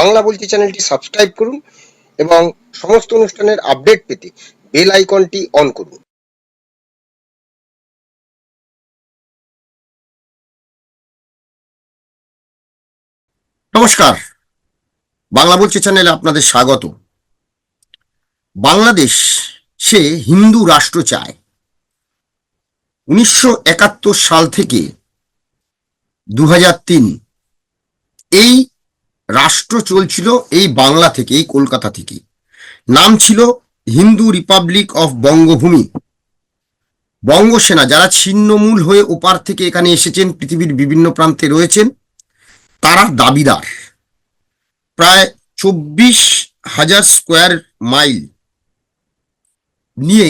বাংলা বলছি চ্যানেলটি সাবস্ক্রাইব করুন এবং সমস্ত অনুষ্ঠানের আপডেট পেতে বেল আইকনটি অন করুন। নমস্কার। বাংলা বলছে চ্যানেলে আপনাদের স্বাগত। বাংলাদেশ সে হিন্দু রাষ্ট্র চায়। উনিশশো একাত্তর সাল থেকে দু এই রাষ্ট্র চলছিল এই বাংলা থেকে, এই কলকাতা থেকে। নাম ছিল হিন্দু রিপাবলিক অফ বঙ্গভূমি। বঙ্গসেনা যারা ছিন্নমূল হয়ে ওপার থেকে এখানে এসেছেন, পৃথিবীর বিভিন্ন প্রান্তে রয়েছেন, তারা দাবিদার। প্রায় চব্বিশ হাজার স্কোয়ার মাইল নিয়ে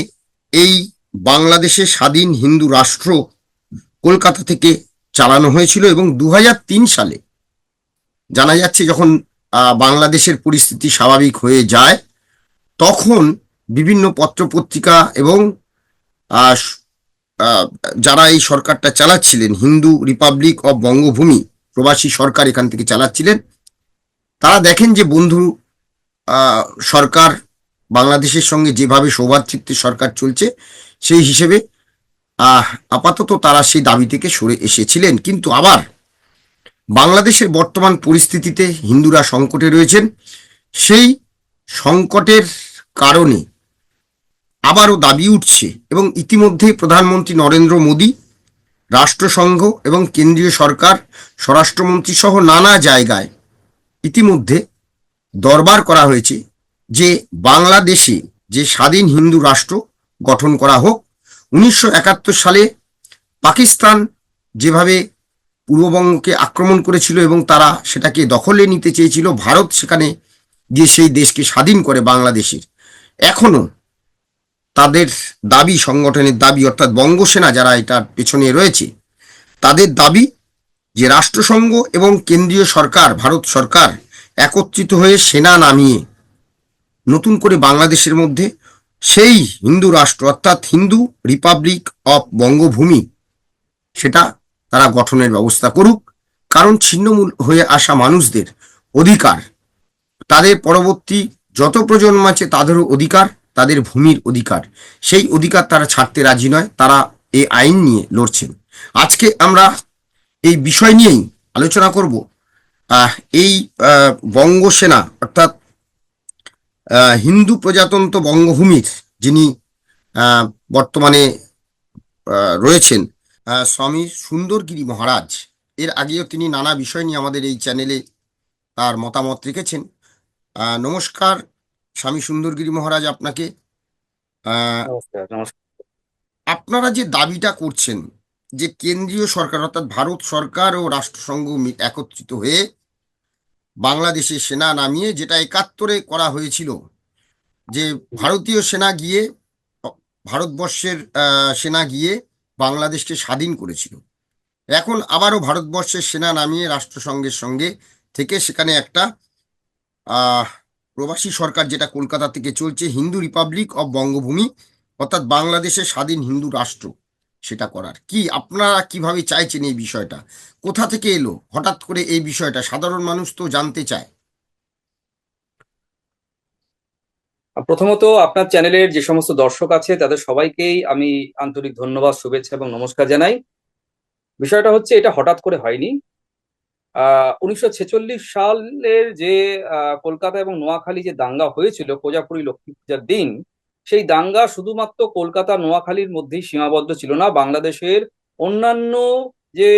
এই বাংলাদেশের স্বাধীন হিন্দু রাষ্ট্র কলকাতা থেকে চালানো হয়েছিল এবং দু হাজার তিন সালে জানা যাচ্ছে যখন বাংলাদেশের পরিস্থিতি স্বাভাবিক হয়ে যায়, তখন বিভিন্ন পত্রপত্রিকা এবং যারা এই সরকারটা চালাচ্ছিলেন, হিন্দু রিপাবলিক অব বঙ্গভূমি প্রবাসী সরকার এখান থেকে চালাচ্ছিলেন, তারা দেখেন যে বন্ধু সরকার বাংলাদেশের সঙ্গে যেভাবে সৌভাতৃত্বের সরকার চলছে, সেই হিসেবে আপাতত তারা সেই দাবি থেকে সরে এসেছিলেন। কিন্তু আবার বাংলাদেশের বর্তমান পরিস্থিতিতে হিন্দুরা সংকটে রয়েছেন। সেই সংকটের কারণে আবারও দাবি উঠছে এবং ইতিমধ্যেই প্রধানমন্ত্রী নরেন্দ্র মোদী, রাষ্ট্রসংঘ এবং কেন্দ্রীয় সরকার, স্বরাষ্ট্রমন্ত্রী সহ নানা জায়গায় ইতিমধ্যে দরবার করা হয়েছে যে বাংলাদেশে যে স্বাধীন হিন্দু রাষ্ট্র গঠন করা হোক, উনিশশো একাত্তর সালে পাকিস্তান যেভাবে পূর্ববঙ্গকে আক্রমণ করেছিল এবং তারা সেটাকে দখলে নিতে চেয়েছিল। ভারত সেখানে গিয়ে সেই দেশকে স্বাধীন করে বাংলাদেশের। এখনও তাদের দাবি, সংগঠনের দাবি, অর্থাৎ বঙ্গসেনা যারা এটার পেছনে রয়েছে, তাদের দাবি যে রাষ্ট্রসংঘ এবং কেন্দ্রীয় সরকার, ভারত সরকার একত্রিত হয়ে সেনা নামিয়ে নতুন করে বাংলাদেশের মধ্যে সেই হিন্দু রাষ্ট্র, অর্থাৎ হিন্দু রিপাবলিক অফ বঙ্গভূমি, সেটা তারা গঠনের ব্যবস্থা করুক। কারণ ছিন্নমূল হয়ে আসা মানুষদের অধিকার তাদের পরবর্তী যত প্রজন্ম আছে তাদেরও অধিকার তাদের ভূমির অধিকার। সেই অধিকার তারা ছাড়তে রাজি নয় তারা এই আইন নিয়ে লড়ছেন। আজকে আমরা এই বিষয় নিয়েই আলোচনা করব। এই আহ, বঙ্গসেনা অর্থাৎ হিন্দু প্রজাতন্ত্র বঙ্গভূমির যিনি বর্তমানে রয়েছেন স্বামী সুন্দরগিরি মহারাজ। এর আগেও তিনি নানা বিষয় নিয়ে আমাদের এই চ্যানেলে তার মতামত রেখেছেন। নমস্কার স্বামী সুন্দরগিরি মহারাজ আপনাকে। আপনারা যে দাবিটা করছেন যে কেন্দ্রীয় সরকার অর্থাৎ ভারত সরকার ও রাষ্ট্রসংঘ একত্রিত হয়ে বাংলাদেশে সেনা নামিয়ে যেটা একাত্তরে করা হয়েছিল যে ভারতীয় সেনা গিয়ে ভারতবর্ষের সেনা গিয়ে বাংলাদেশকে স্বাধীন করেছিল। এখন আবারও ভারতবর্ষের সেনা নামিয়ে রাষ্ট্রসংঘের সঙ্গে থেকে সেখানে একটা প্রবাসী সরকার যেটা কলকাতা থেকে চলছে, হিন্দু রিপাবলিক অব বঙ্গভূমি, অর্থাৎ বাংলাদেশের স্বাধীন হিন্দু রাষ্ট্র, সেটা করার। কি আপনারা কীভাবে চাইছেন এই বিষয়টা? কোথা থেকে এলো? হঠাৎ করে এই বিষয়টা? সাধারণ মানুষ তো জানতে চায়। প্রথমত আপনার চ্যানেলের যে সমস্ত দর্শক আছে, তাদের সবাইকেই আমি আন্তরিক ধন্যবাদ, শুভেচ্ছা এবং নমস্কার জানাই। বিষয়টা হচ্ছে, এটা হঠাৎ করে হয়নি। উনিশশো সালের যে কলকাতা এবং নোয়াখালী যে দাঙ্গা হয়েছিল, কোজাপুরী লক্ষ্মী পূজার দিন, সেই দাঙ্গা শুধুমাত্র কলকাতা, নোয়াখালীর মধ্যেই সীমাবদ্ধ ছিল না। বাংলাদেশের অন্যান্য যে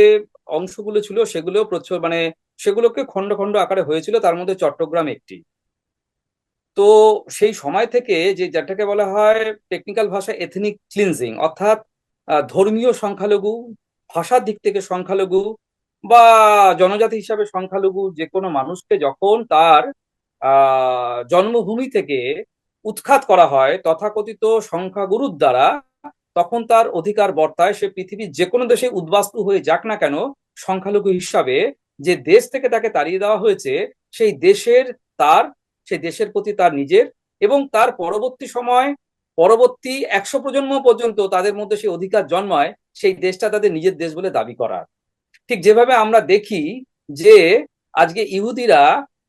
অংশগুলো ছিল সেগুলো প্রচুর মানে সেগুলোকে খন্ড খন্ড আকারে হয়েছিল। তার মধ্যে চট্টগ্রাম একটি। তো সেই সময় থেকে যে যেটাকে বলা হয় টেকনিক্যাল ভাষা এথনিক ক্লিনজিং অর্থাৎ ধর্মীয় সংখ্যালঘু, ভাষার দিক থেকে সংখ্যালঘু বা জনজাতি হিসাবে সংখ্যালঘু যে কোনো মানুষকে যখন তার জন্মভূমি থেকে উৎখাত করা হয় তথাকথিত সংখ্যাগুরুর দ্বারা, তখন তার অধিকার বর্তায় সে পৃথিবীর যে কোনো দেশে উদ্বাস্তু হয়ে যাক না কেন, সংখ্যালঘু হিসাবে যে দেশ থেকে তাকে তাড়িয়ে দেওয়া হয়েছে, সেই দেশের তার সেই দেশের প্রতি তার নিজের এবং তার পরবর্তী সময়, পরবর্তী একশো প্রজন্ম পর্যন্ত তাদের মধ্যে সেই অধিকার জন্মায়, সেই দেশটা তাদের নিজের দেশ বলে দাবি করার। ঠিক যেভাবে আমরা দেখি যে আজকে ইহুদিরা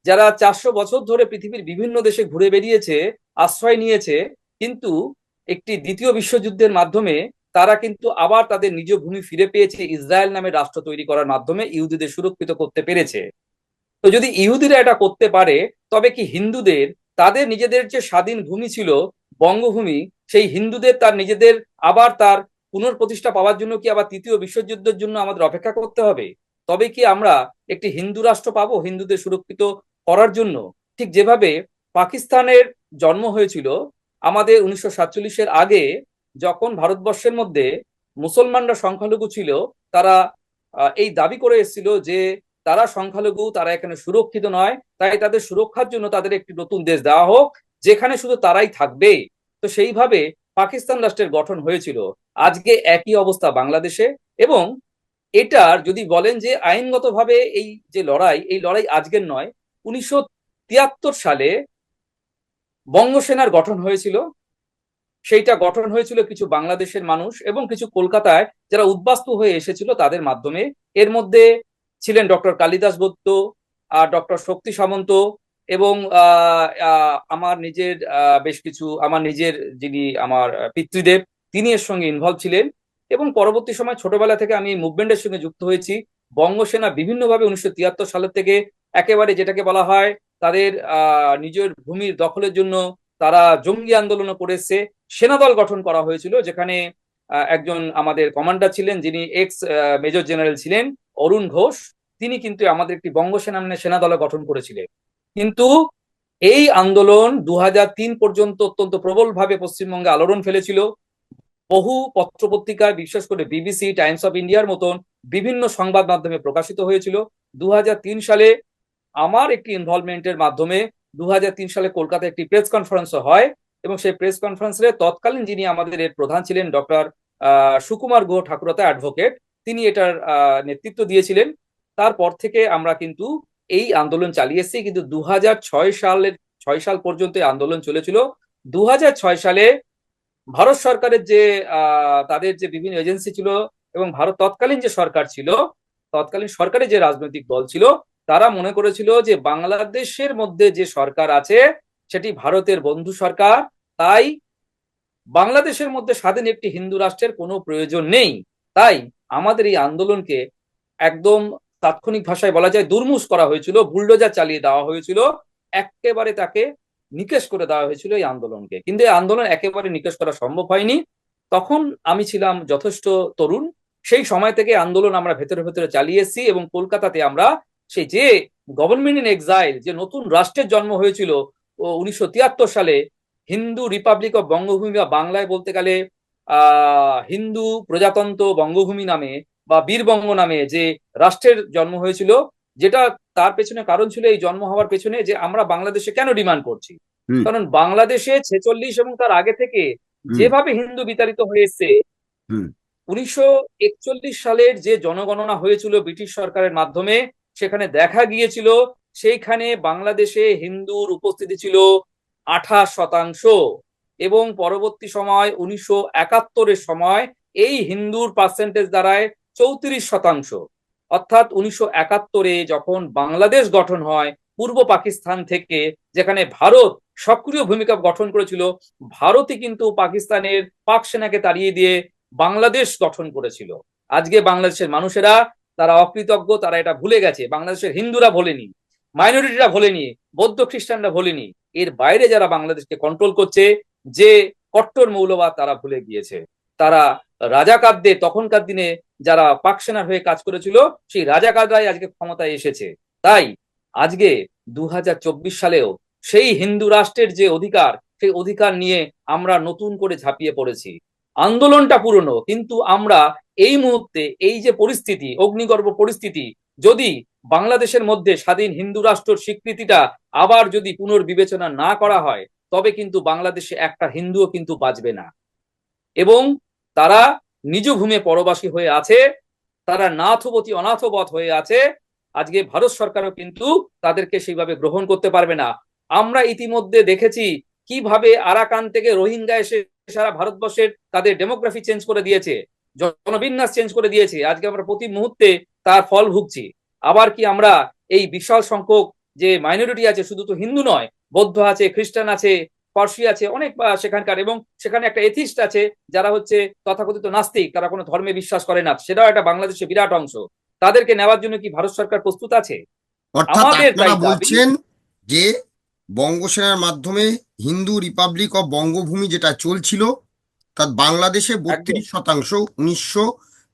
যারা চারশো বছর ধরে পৃথিবীর বিভিন্ন দেশে ঘুরে বেরিয়েছে আশ্রয় নিয়েছে, কিন্তু একটি দ্বিতীয় বিশ্বযুদ্ধের মাধ্যমে তারা কিন্তু আবার তাদের নিজ ভূমি ফিরে পেয়েছে, ইসরায়েল নামে রাষ্ট্র তৈরি করার মাধ্যমে ইহুদিদের সুরক্ষিত করতে পেরেছে। তো যদি ইহুদিরা এটা করতে পারে, তবে কি হিন্দুদের, তাদের নিজেদের যে স্বাধীন ভূমি ছিল, বঙ্গভূমি, সেই হিন্দুদের তার নিজেদের আবার তার পুনঃপ্রতিষ্ঠা পাওয়ার জন্য কি আবার তৃতীয় বিশ্বযুদ্ধের জন্য আমাদের অপেক্ষা করতে হবে? তবে কি আমরা একটি হিন্দু রাষ্ট্র পাবো হিন্দুদের সুরক্ষিত করার জন্য? ঠিক যেভাবে পাকিস্তানের জন্ম হয়েছিল, আমাদের উনিশশো সাতচল্লিশের আগে যখন ভারতবর্ষের মধ্যে মুসলমানরা সংখ্যালঘু ছিল, তারা এই দাবি করে এসেছিল যে তারা সংখ্যালঘু, তারা এখানে সুরক্ষিত নয়। তাই তাদের সুরক্ষার জন্য তাদের একটি নতুন দেশ দেওয়া হোক, যেখানে শুধু তারাই থাকবে। তো সেইভাবে পাকিস্তান রাষ্ট্রের গঠন হয়েছিল। আজকে একই অবস্থা বাংলাদেশে এবং এটার যদি বলেন যে আইনগতভাবে এই যে লড়াই, এই লড়াই আজকের নয়, উনিশশো সালে বঙ্গসেনার গঠন হয়েছিল। সেইটা গঠন হয়েছিল কিছু বাংলাদেশের মানুষ এবং কিছু কলকাতায় যারা উদ্বাস্তু হয়ে এসেছিল তাদের মাধ্যমে। এর মধ্যে ছিলেন ডক্টর কালিদাস বৈদ্য আর ডক্টর শক্তি সামন্ত এবং আমার নিজের বেশ কিছু, আমার নিজের যিনি আমার পিতৃদেব, তিনি এর সঙ্গে ইনভলভ ছিলেন এবং পরবর্তী সময় ছোটবেলা থেকে আমি মুভমেন্টের সঙ্গে যুক্ত হয়েছি। বঙ্গসেনা বিভিন্নভাবে উনিশশো তিয়াত্তর সালের থেকে একেবারে যেটাকে বলা হয় তাদের নিজের ভূমির দখলের জন্য তারা জঙ্গি আন্দোলন করেছে সেনাদল গঠন করা হয়েছিল, যেখানে একজন আমাদের কমান্ডার ছিলেন যিনি এক্স মেজর জেনারেল ছিলেন। অরুণ ঘোষ, তিনি কিন্তু আমাদের একটি বঙ্গসেনা নামে সেনাদল গঠন করেছিলেন। কিন্তু এই আন্দোলন দু হাজার তিন পর্যন্ত অত্যন্ত প্রবলভাবে পশ্চিমবঙ্গে আলোড়ন ফেলেছিল। বহু পত্রপত্রিকায়, বিশেষ করে বিবিসি, টাইমস অফ ইন্ডিয়ার মতন বিভিন্ন সংবাদ মাধ্যমে প্রকাশিত হয়েছিল। দু হাজার তিন সালে আমার একটি ইনভলভমেন্টের মাধ্যমে দু হাজার তিন সালে কলকাতায় একটি প্রেস কনফারেন্স হয় এবং সেই প্রেস কনফারেন্সে তৎকালীন যিনি আমাদের এর প্রধান ছিলেন ডক্টর সুকুমার গুহ ঠাকুরতা অ্যাডভোকেট তিনি এটার নেতৃত্ব দিয়েছিলেন। তারপর থেকে আমরা কিন্তু এই আন্দোলন চালিয়ে এসেছি। কিন্তু দু হাজার ছয় সালের, ছয় সাল পর্যন্ত এই আন্দোলন চলেছিল। দু হাজার ছয় সালে ভারত সরকারের যে তাদের যে বিভিন্ন এজেন্সি ছিল এবং ভারত তৎকালীন যে সরকার ছিল, তৎকালীন সরকারের যে রাজনৈতিক দল ছিল, তারা মনে করেছিল যে বাংলাদেশের মধ্যে যে সরকার আছে, সেটি ভারতের বন্ধু সরকার। তাই বাংলাদেশের মধ্যে স্বাধীন একটি হিন্দু রাষ্ট্রের কোনো প্রয়োজন নেই। তাই আমাদের এই আন্দোলনকে একদম তাৎক্ষণিক ভাষায় বলা যায় দুর্মুষ করা হয়েছিল, বুলডোজার চালিয়ে দেওয়া হয়েছিল, একেবারে তাকে নিকেশ করে দেওয়া হয়েছিল এই আন্দোলনকে। কিন্তু এই আন্দোলন একেবারে নিকেশ করা সম্ভব হয়নি। তখন আমি ছিলাম যথেষ্ট তরুণ, সেই সময় থেকে আন্দোলন আমরা ভেতরে ভেতরে চালিয়ে এসেছি এবং কলকাতাতে আমরা সেই যে গভর্নমেন্ট ইন এক্সাইল যে নতুন রাষ্ট্রের জন্ম হয়েছিল উনিশশো তিয়াত্তর সালে হিন্দু রিপাবলিক অফ বঙ্গভূমি বা বাংলায় বলতে গেলে হিন্দু প্রজাতন্ত্র বঙ্গভূমি নামে বা বীরবঙ্গ নামে যে রাষ্ট্রের জন্ম হয়েছিল যেটা তার পেছনে কারণ ছিল এই জন্ম হওয়ার পেছনে যে আমরা বাংলাদেশে কেন ডিমান্ড করছি। কারণ বাংলাদেশে ছেচল্লিশ এবং তার আগে থেকে যেভাবে হিন্দু বিতাড়িত হয়ে এসছে উনিশশো একচল্লিশ সালের যে জনগণনা হয়েছিল ব্রিটিশ সরকারের মাধ্যমে সেখানে দেখা গিয়েছিল সেইখানে বাংলাদেশে হিন্দুর উপস্থিতি ছিল আঠাশ শতাংশ। এবং পরবর্তী সময় উনিশশো একাত্তরের সময় এই হিন্দুর পার্সেন্টেজ দাঁড়ায় চৌত্রিশ শতাংশ। অর্থাৎ উনিশশো একাত্তরে যখন বাংলাদেশ গঠন হয়, পূর্ব পাকিস্তান থেকে যেখানে ভারত সক্রিয় ভূমিকা গঠন করেছিল, ভারতই কিন্তু পাকিস্তানের পাক সেনাকে তাড়িয়ে দিয়ে বাংলাদেশ গঠন করেছিল। আজকে বাংলাদেশের মানুষেরা, তারা অকৃতজ্ঞ, তারা এটা ভুলে গেছে। বাংলাদেশের হিন্দুরা ভোলেনি মাইনরিটিরা ভোলেনি, বৌদ্ধ খ্রিস্টানরা ভোলেনি। এর বাইরে যারা বাংলাদেশকে কন্ট্রোল করছে যে কট্টর মৌলবাদ তারা ভুলে গিয়েছে। তারা রাজাকারদের, তখনকার দিনে যারা পাকসেনার হয়ে কাজ করেছিল, সেই রাজাকাররাই আজকে ক্ষমতায় এসেছে। তাই আজকে দু সালেও সেই হিন্দু রাষ্ট্রের যে অধিকার, সেই অধিকার নিয়ে আমরা নতুন করে ঝাঁপিয়ে পড়েছি। আন্দোলনটা পুরনো, কিন্তু আমরা এই মুহূর্তে এই যে পরিস্থিতি, অগ্নিগর্ভ পরিস্থিতি, যদি বাংলাদেশের মধ্যে স্বাধীন হিন্দু রাষ্ট্রের স্বীকৃতিটা আবার যদি পুনর্বিবেচনা না করা হয় তবে কিন্তু বাংলাদেশে একটা হিন্দুও কিন্তু বাঁচবে না। এবং তারা নিজ ভূমে পরবাসী হয়ে আছে, তারা নাথবতী অনাথবত হয়ে আছে, আজকে ভারত সরকারও কিন্তু তাদেরকে সেইভাবে গ্রহণ করতে পারবে না। আমরা ইতিমধ্যে দেখেছি কীভাবে আরাকান থেকে রোহিঙ্গা এসে সারা ভারতবর্ষের তাদের ডেমোগ্রাফি চেঞ্জ করে দিয়েছে, জনবিন্যাস চেঞ্জ করে দিয়েছে। আজকে আমরা প্রতি মুহূর্তে তার ফল ভুগছি। আবার কি আমরা এই বিশাল সংখ্যক যে মাইনরিটি আছে, শুধু তো হিন্দু নয় বৌদ্ধ আছে খ্রিস্টান আছে পার্সি আছে অনেক সেখানকার এবং সেখানে একটা এথিস্ট আছে যারা হচ্ছে তথাকথিত নাস্তিক তারা কোনো ধর্মে বিশ্বাস করে না। সেটাও একটা বাংলাদেশের বিরাট অংশ। তাদেরকে নেওয়ার জন্য কি ভারত সরকার প্রস্তুত আছে? আমাদের বলছেন যে বঙ্গসেনার মাধ্যমে হিন্দু রিপাবলিক অফ বঙ্গভূমি যেটা চলছিল তা বাংলাদেশে বত্রিশ শতাংশ উনিশশো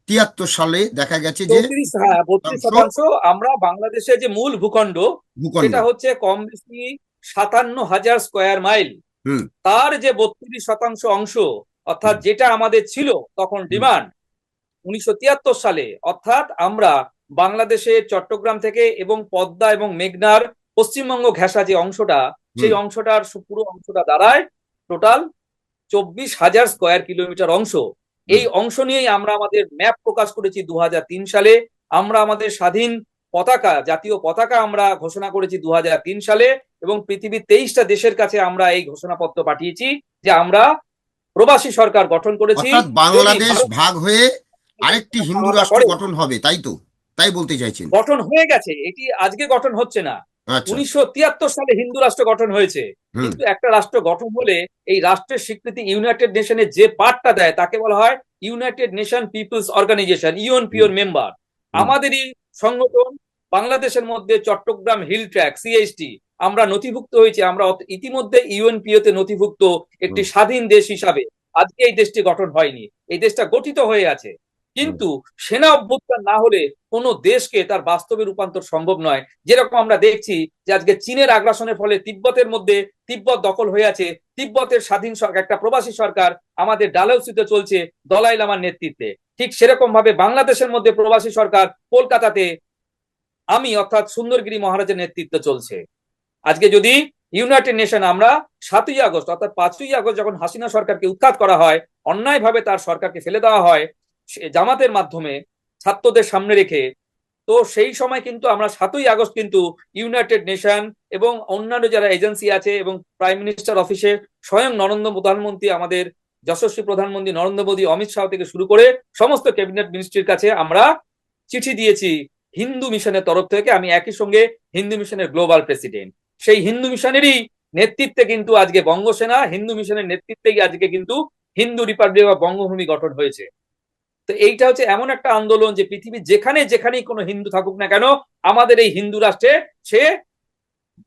তিয়াত্তর সালে দেখা গেছে যে হ্যাঁ বত্রিশ শতাংশ। আমরা বাংলাদেশের যে মূল ভূখণ্ড ভূখণ্ড। সেটা হচ্ছে কম বেশি সাতান্ন হাজার স্কোয়ার মাইল। তার যে বত্রিশ শতাংশ অংশ অর্থাৎ যেটা আমাদের ছিল তখন ডিমান্ড উনিশশো তিয়াত্তর সালে অর্থাৎ আমরা বাংলাদেশের চট্টগ্রাম থেকে এবং পদ্মা এবং মেঘনার পশ্চিমবঙ্গ ঘেঁষা যে অংশটা সেই অংশটার পুরো অংশটা দাঁড়ায় টোটাল চব্বিশ হাজার স্কোয়ার কিলোমিটার অংশ। এই অংশ নিয়েই আমরা আমাদের ম্যাপ প্রকাশ করেছি দু হাজার তিন সালে। আমরা আমাদের স্বাধীন পতাকা জাতীয় পতাকা আমরা ঘোষণা করেছি দু হাজার তিন সালে এবং পৃথিবীর তেইশটা দেশের কাছে আমরা এই ঘোষণাপত্র পাঠিয়েছি যে আমরা প্রবাসী সরকার গঠন করেছি। বাংলাদেশ ভাগ হয়ে আরেকটি হিন্দু রাষ্ট্র গঠন হবে তাই তো? তাই বলতে চাইছেন। গঠন হয়ে গেছে এটি আজকে গঠন হচ্ছে না। আচ্ছা। উনিশশো তিয়াত্তর সালে হিন্দু রাষ্ট্র গঠন হয়েছে। কিন্তু একটা রাষ্ট্র গঠন হলে এই রাষ্ট্রের স্বীকৃতি ইউনাইটেড নেশনের যে পার্টটা দেয় তাকে বলা হয় ইউনাইটেড নেশন পিপলস অর্গানাইজেশন ইউএনপিওর মেম্বার। আমাদেরই সংগঠন বাংলাদেশের মধ্যে চট্টগ্রাম হিল ট্র্যাক সিএইচটি আমরা নথিভুক্ত হয়েছি আমরা ইতিমধ্যে ইউএনপিও তে নথিভুক্ত একটি স্বাধীন দেশ হিসাবে। আজকে এই দেশটি গঠন হয়নি। এই দেশটা গঠিত হয়ে আছে। কিন্তু সেনা অভ্যুত্থান না হলে কোনো দেশকে তার বাস্তবে রূপান্তর সম্ভব নয়। যেরকম আমরা দেখছি যে আজকে চীনের আগ্রাসনের ফলে তিব্বতের মধ্যে তিব্বত দখল হয়ে আছে। তিব্বতের স্বাধীন সরকার একটা প্রবাসী সরকার আমাদের ডালাউসিতে চলছে দলাই লামার নেতৃত্বে। ঠিক সেরকম ভাবে বাংলাদেশের মধ্যে প্রবাসী সরকার কলকাতাতে আমি অর্থাৎ সুন্দরগিরি মহারাজের নেতৃত্ব চলছে। আজকে যদি ইউনাইটেড নেশন আমরা সাতই আগস্ট অর্থাৎ পাঁচই আগস্ট যখন হাসিনা সরকারকে উৎখাত করা হয়, অন্যায়ভাবে তার সরকারকে ফেলে দেওয়া হয় জামাতের মাধ্যমে ছাত্রদের সামনে রেখে, তো সেই সময় কিন্তু আমরা সাতই আগস্ট কিন্তু ইউনাইটেড নেশন এবং অন্যান্য যারা এজেন্সি আছে এবং প্রাইম মিনিস্টার অফিসে স্বয়ং নরেন্দ্র প্রধানমন্ত্রী, আমাদের যশস্বী প্রধানমন্ত্রী নরেন্দ্র মোদী, অমিত শাহ থেকে শুরু করে সমস্ত ক্যাবিনেট মিনিস্ট্রির কাছে আমরা চিঠি দিয়েছি হিন্দু মিশনের তরফ থেকে। আমি একই সঙ্গে হিন্দু মিশনের গ্লোবাল প্রেসিডেন্ট সেই হিন্দু মিশনেরই নেতৃত্বে কিন্তু আজকে বঙ্গসেনা, হিন্দু মিশনের নেতৃত্বেই আজকে কিন্তু হিন্দু রিপাবলিক বা বঙ্গভূমি গঠন হয়েছে। তো এইটা হচ্ছে এমন একটা আন্দোলন যে পৃথিবীর যেখানে যেখানেই কোনো হিন্দু থাকুক না কেন, আমাদের এই হিন্দু রাষ্ট্রে সে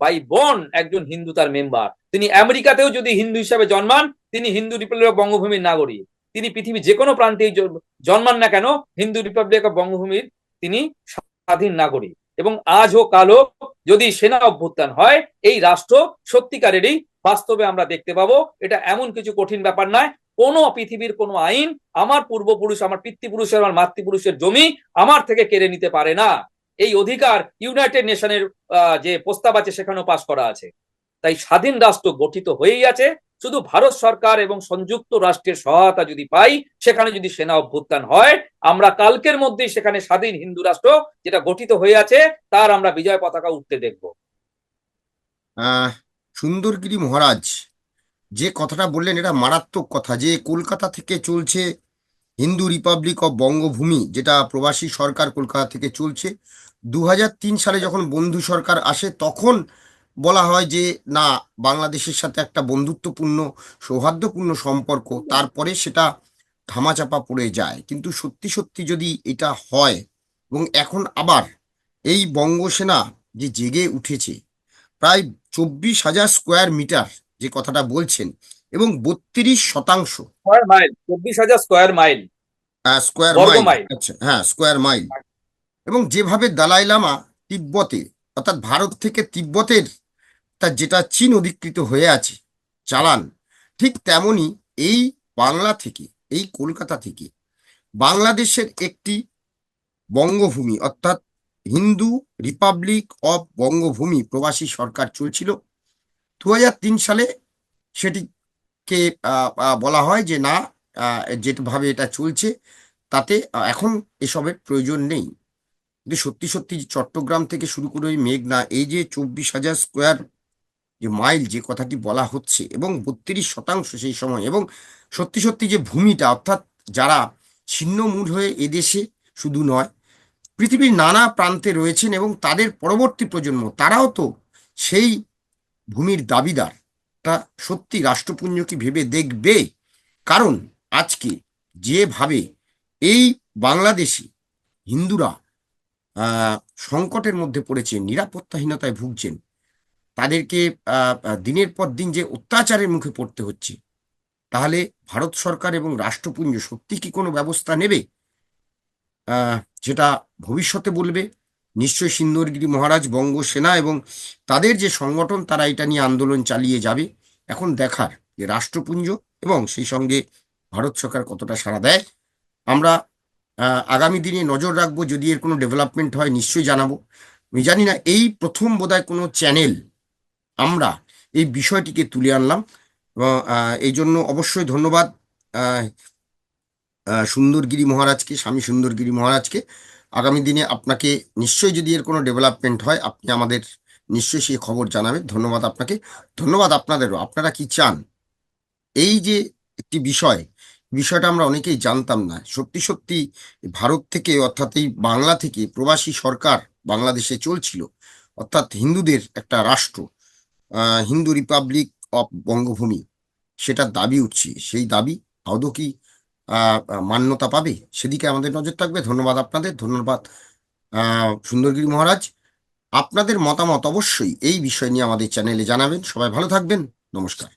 বাই বন একজন হিন্দু তার মেম্বার তিনি আমেরিকাতেও যদি হিন্দু হিসাবে জন্মান, তিনি হিন্দু রিপাবলিক বঙ্গভূমির নাগরিক। তিনি পৃথিবীর যে কোনো প্রান্তেই জ- জন্মান না কেন, হিন্দু রিপাবলিক অফ বঙ্গভূমির তিনি স্বাধীন নাগরিক। এবং আজ হোক, কাল হোক, যদি সেনা অভ্যুত্থান হয়, এই রাষ্ট্র সত্যিকারেরই বাস্তবে আমরা দেখতে পাবো। এটা এমন কিছু কঠিন ব্যাপার নয় কোনো পৃথিবীর কোনো আইন আমার পূর্বপুরুষ, আমার পিতৃপুরুষের, আমার মাতৃপুরুষের জমি আমার থেকে কেড়ে নিতে পারে না। এই অধিকার ইউনাইটেড নেশনের যে প্রস্তাব আছে সেখানেও পাশ করা আছে। তাই স্বাধীন রাষ্ট্র গঠিত হয়েই আছে। শুধু ভারত সরকার এবং সংযুক্ত রাষ্ট্রের সহায়তা যদি পাই, সেখানে যদি সেনা অভ্যুত্থান হয়, আমরা কালকের মধ্যেই সেখানে স্বাধীন হিন্দু রাষ্ট্র যেটা গঠিত হয়ে আছে, তার আমরা বিজয় পতাকা উঠতে দেখব। সুন্দরগিরি মহারাজ যে কথাটা বললেন এটা মারাত্মক কথা, যে কলকাতা থেকে চলছে হিন্দু রিপাবলিক অব বঙ্গভূমি, যেটা প্রবাসী সরকার কলকাতা থেকে চলছে দু হাজার তিন সালে যখন বন্ধু সরকার আসে, তখন বলা হয় যে না, বাংলাদেশের সাথে একটা বন্ধুত্বপূর্ণ, সৌহার্দ্যপূর্ণ সম্পর্ক, তারপরে সেটা ধামাচাপা পড়ে যায়। কিন্তু সত্যি সত্যি যদি এটা হয়, এবং এখন আবার এই বঙ্গসেনা যে জেগে উঠেছে, প্রায় চব্বিশ হাজার স্কোয়ার মিটার যে কথাটা বলছেন এবং বত্রিশ শতাংশ। স্কোয়ার মাইল চব্বিশ হাজার square mile square mile mile. আচ্ছা হ্যাঁ স্কোয়ার মাইল এবং যেভাবে দালাই লামা তিব্বতে অর্থাৎ ভারত থেকে তিব্বতের তার যেটা চীন অধিকৃত হয়ে আছে চালান ঠিক তেমনি এই বাংলা থেকে এই কলকাতা থেকে বাংলাদেশের একটি বঙ্গভূমি অর্থাৎ হিন্দু রিপাবলিক অফ বঙ্গভূমি প্রবাসী সরকার চলছিল দু হাজার তিন সালে সেটিকে বলা হয় যে না যেভাবে এটা চলছে, তাতে এখন এসবের প্রয়োজন নেই। কিন্তু সত্যি সত্যি চট্টগ্রাম থেকে শুরু করে ওই মেঘনা, এই যে চব্বিশ হাজার স্কোয়ার যে মাইল যে কথাটি বলা হচ্ছে এবং বত্রিশ শতাংশ সেই সময় এবং সত্যি সত্যি যে ভূমিটা, অর্থাৎ যারা ছিন্নমূল হয়ে এদেশে শুধু নয়, পৃথিবীর নানা প্রান্তে রয়েছেন এবং তাদের পরবর্তী প্রজন্ম, তারাও তো সেই ভূমির দাবিদারটা সত্যি রাষ্ট্রপুঞ্জ কি ভেবে দেখবে? কারণ আজকে যেভাবে এই বাংলাদেশি হিন্দুরা সংকটের মধ্যে পড়েছে, নিরাপত্তাহীনতায় ভুগছেন, তাদেরকে দিনের পর দিন যে অত্যাচারের মুখে পড়তে হচ্ছে, তাহলে ভারত সরকার এবং রাষ্ট্রপুঞ্জ সত্যি কি কোনো ব্যবস্থা নেবে? যেটা ভবিষ্যতে বলবে? নিশ্চয়ই সিন্দুরগিরি মহারাজ, বঙ্গ সেনা এবং তাদের যে সংগঠন, তারা এটা নিয়ে আন্দোলন চালিয়ে যাবে। এখন দেখার যে রাষ্ট্রপুঞ্জ এবং সেই সঙ্গে ভারত সরকার কতটা সাড়া দেয়, আমরা আগামী দিনে নজর রাখব। যদি এর কোনো ডেভেলপমেন্ট হয়, নিশ্চয়ই জানাব। আমি জানি না, এই প্রথম বোধহয় কোনো চ্যানেল আমরা এই বিষয়টিকে তুলে আনলাম। এবং এই জন্য অবশ্যই ধন্যবাদ সুন্দরগিরি মহারাজকে, স্বামী সুন্দরগিরি মহারাজকে। আগামী দিনে আপনাকে নিশ্চয়ই যদি এর কোনো ডেভেলপমেন্ট হয়, আপনি আমাদের নিশ্চয়ই সেই খবর জানাবেন। ধন্যবাদ আপনাকে। ধন্যবাদ আপনাদেরও। আপনারা কি চান? এই যে একটি বিষয়, বিষয়টা আমরা অনেকেই জানতাম না। সত্যি সত্যি ভারত থেকে অর্থাৎ এই বাংলা থেকে প্রবাসী সরকার বাংলাদেশে চলছিল। অর্থাৎ হিন্দুদের একটা রাষ্ট্র হিন্দু রিপাবলিক অফ বঙ্গভূমি, সেটার দাবি উঠছে। সেই দাবি আদৌ কি মান্যতা পাবে, সেদিকে আমাদের নজর থাকবে। ধন্যবাদ আপনাদের, ধন্যবাদ সুন্দরগিরি মহারাজ। আপনাদের মতামত অবশ্যই এই বিষয় নিয়ে আমাদের চ্যানেলে জানাবেন। সবাই ভালো থাকবেন। নমস্কার।